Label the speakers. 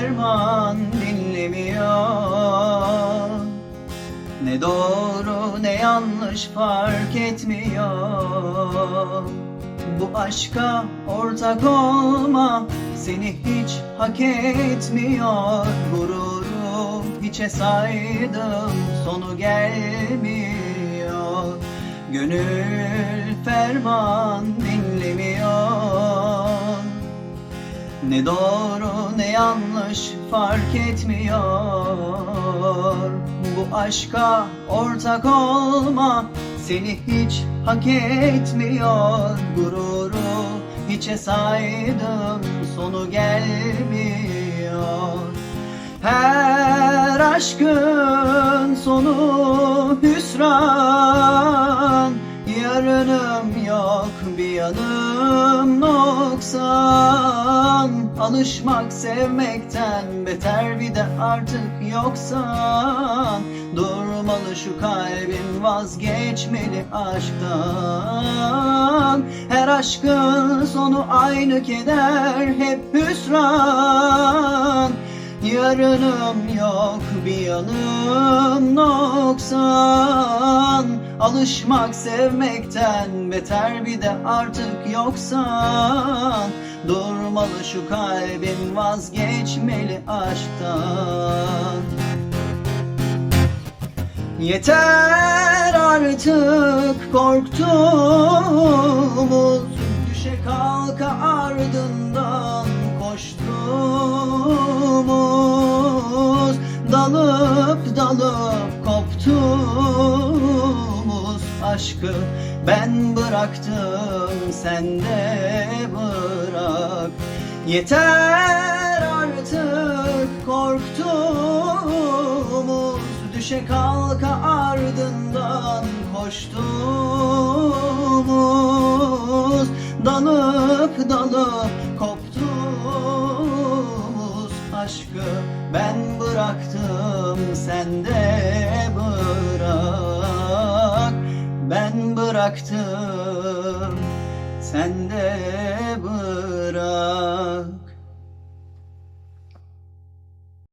Speaker 1: ferman dinlemiyor. Ne doğru ne yanlış fark etmiyor. Bu aşka ortak olma seni hiç hak etmiyor. Gururu hiçe saydım sonu gelmiyor. Gönül ferman dinlemiyor Ne doğru ne yanlış fark etmiyor. Bu aşka ortak olma seni hiç hak etmiyor. Gururu hiçe saydım sonu gelmiyor. Her aşkın sonu hüsran Yarınım yok bir yanım noksan Alışmak sevmekten beter bir de artık yoksan Durmalı şu kalbin vazgeçmeli aşktan. Her aşkın sonu aynı keder hep hüsran. Yarınım yok bir yanım noksan Alışmak sevmekten beter bir de artık yoksan Durmalı şu kalbin vazgeçmeli aşktan. Yeter artık korktuğumuz. Düşe kalka ardından koştuğumuz. Dalıp dalıp koptuğumuz aşkı Ben bıraktım sen de bırak. Yeter artık korktuğumuz Düşe kalka ardından koştuğumuz Dalıp dalıp koptuğumuz aşkı Ben bıraktım sen bıraktım sen de bırak